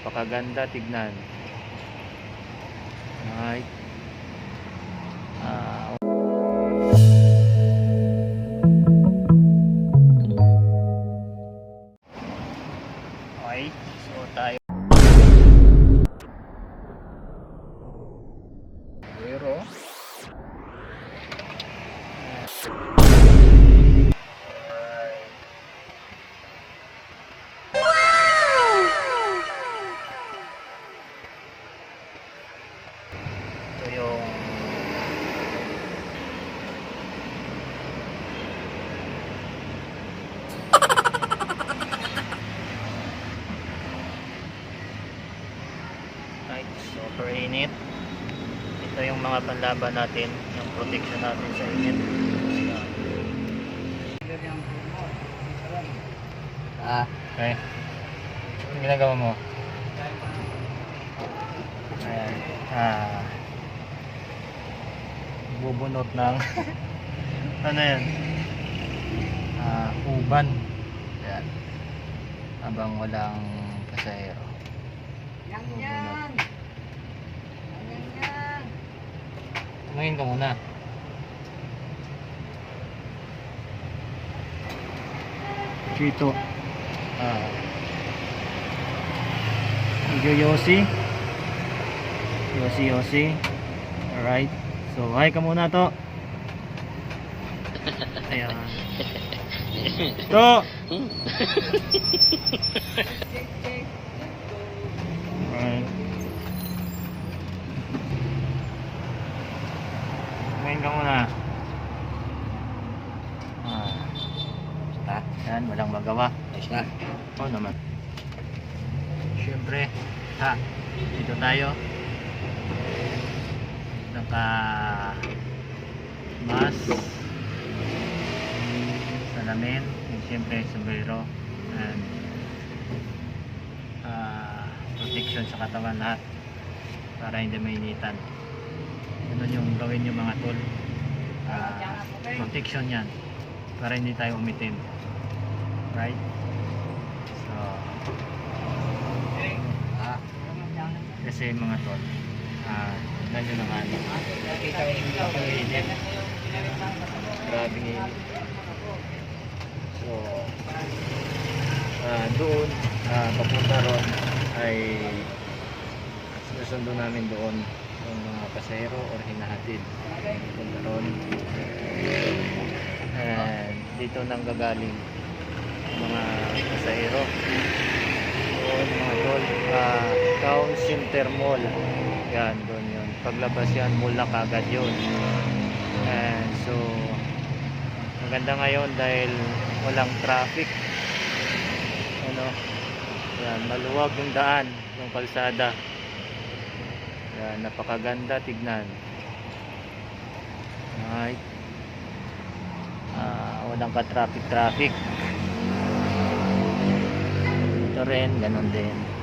Pakaganda tignan. Alright. Ah, tayo. Super init. Ito yung mga panlaban natin yung protection natin sa init. Ayan. Ah, okay. Anong ginagawa mo? Ayan. Ah. Bubunot ng ano yan? Ah uban. Yan habang walang pasahero. Yan yan. Yan tumingin ka muna. Chito. Ah. Medyo Yossi. Yossi Yossi. Alright. So hi ka muna to. Ayan. To alright tumingin ka muna ah basta yan walang magawa na. Oo naman. Siyempre, ha, dito tayo. Naka mask, salamin, and siyempre sombrero, and ah, protection sa katawan lahat para hindi mainitan. Ganun yung gawin yung mga tol. Ah, protection yan para hindi tayo umitim. Right? So, Ah, kasi mga tol, ah, tignan nyo naman. Ang init. Grabe init. So, ah, doon, ah, papunta ron ay susundo namin doon yung mga pasahero or hinahatid. Papunta ron. And dito nang gagaling mga pasahero. Doon mga tol, ah, Town Center Mall. Yan, doon yun. Paglabas yan, mall na kagad yun. And so, maganda ngayon dahil walang traffic. Ano, yan, maluwag yung daan, yung kalsada. Yan, napakaganda tignan. Alright. Ah, walang ka-traffic-traffic. Ito rin, ganun din.